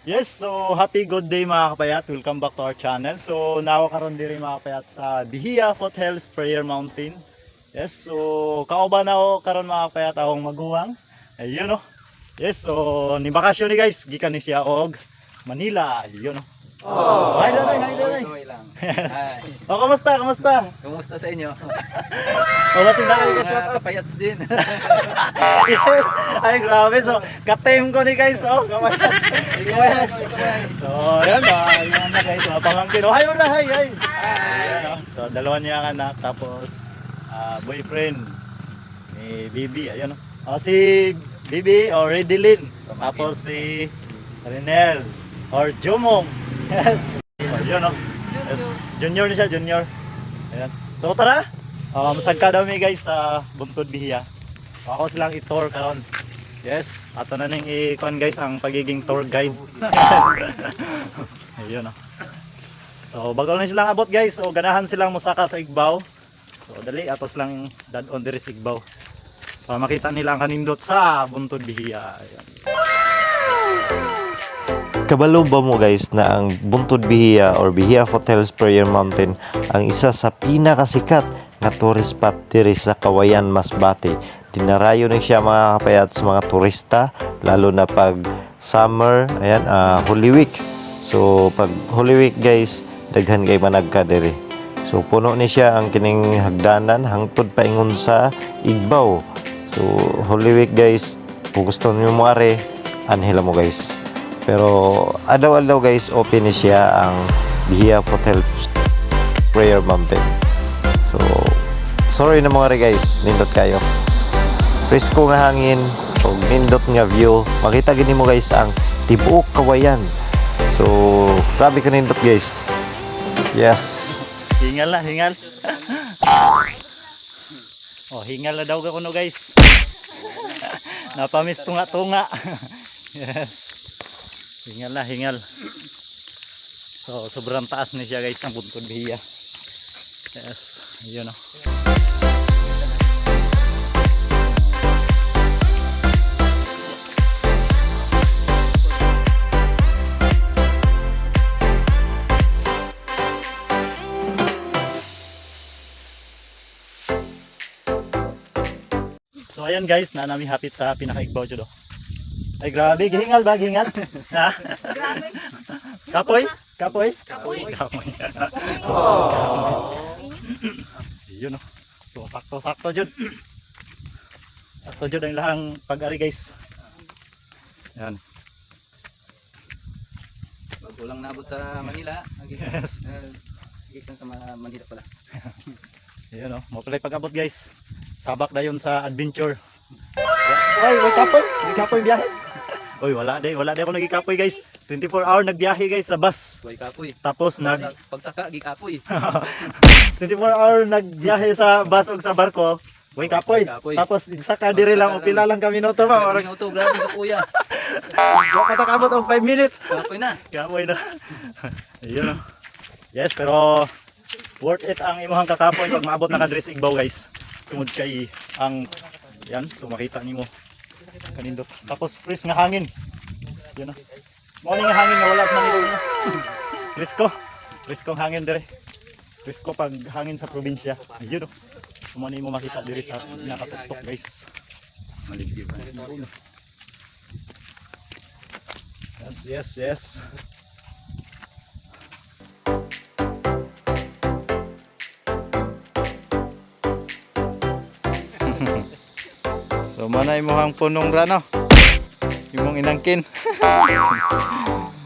Yes, so happy good day mga kapayat. Welcome back to our channel. So nawa karon diri mga kapayat sa Bihia Foothills Prayer Mountain. Yes, so kauban na ako karon mga kapayat akong maguwang. Ayun no. Yes, so ni bakasyon ni guys, gikan ni siya og Manila. Ayun no. Oh. Hi, Doray, hi, Doray. Okay lang. Yes. Oh, kamusta? Kamusta? Kumusta sa inyo? Oh, kasi dahil ko siya. Mga kapayats din. Yes. Ay, grabe. So, ka-time ko ni guys. Oh, kamay. Yes. So, ayan ba? Ayan na guys. Mga pamangkin. Oh, hi, wala, hi, hi. Oh. So, dalawa niya ang anak. Tapos, ah, boyfriend ni Bibi. Ayan, oh. Oh, si Bibi or Redilyn. Tapos si Renel or Jumong. Yes. Ayan, oh. Yes. Junior ni siya, junior. Ayan. So, tara. Um, sagka daw mi guys sa Buntod Bihiya. Ako silang i-tour karon. Yes, ato na ning i-kon guys ang pagiging tour guide. Ayun oh. So bagal na silang abot guys. So ganahan silang musaka sa Igbaw. So dali atos lang dad-on diri sa Igbaw. Para makita nila ang kanindot sa Buntod Bihiya. Ayun. Kabalo ba mo guys na ang Buntod Bihia or Bihia Hotels Prayer Mountain ang isa sa pinakasikat nga tourist spot diri sa Kawayan, Masbate. Dinarayo ni siya mga kapayat sa mga turista lalo na pag summer, ayan, ah, Holy Week. So pag Holy Week guys, daghan kay managka diri. So puno ni siya ang kining hagdanan hangtod paingon sa Igbaw. So Holy Week guys, kung gusto niyo mo are, anhila mo guys. Pero adaw-adaw guys, open ni siya ang Bihia Hotel Prayer Mountain. So, sorry na mga guys, nindot kayo. Presko nga hangin, o nindot nga view. Makita gini mo guys ang tibuok kawayan. So, grabe ka nindot guys. Yes. Hingal na, hingal. oh, hingal na daw ka kuno guys. Napamis tunga-tunga. yes. Hingal na, hingal. So, sobrang taas na siya guys ang buntod bihiya. Yes, yun o. So ayan guys, na namin hapit sa pinakaigbaw oh. Ay grabe, gihingal ba gihingal? Ha? Grabe. Kapoy? Kapoy? Kapoy. Kapoy. Yun oh. So sakto-sakto jud. Sakto jud ang lahang pag-ari guys. Yan. Bago lang nabot sa Manila. Yes. Uh, sa Ma- Manila pala. Yan oh. Mo pala pag-abot guys. Sabak dayon sa adventure. Ay, may kapoy. May kapoy biyahe. Oy, wala day, wala day ako nagikapoy guys. 24 hour nagbiyahe guys sa bus. Buhay kapoy. Tapos nag Pagsaka, gikapoy. 24 hour nagbiyahe sa bus ug sa barko. Uy, kapoy. Kapoy. Tapos saka dire lang o pila lang kami minuto ba? Or minuto, grabe ka kuya. wa ka takabot og 5 minutes. Kapoy na. Kapoy na. Ayun. Yes, pero worth it ang imong kakapoy pag maabot na ka diri sa Igbaw guys. Tungod kay ang yan, so makita nimo kanindot. Tapos fresh nga hangin. Yun oh. Morning nga hangin nga wala Manila. Fresco. Fresco ang hangin dire. Fresco pag hangin sa probinsya. Yun oh. Sumani mo makita diri sa nakatuktok guys. Maligid. Yes, yes, yes. So mo ang punong rano. Imong inangkin.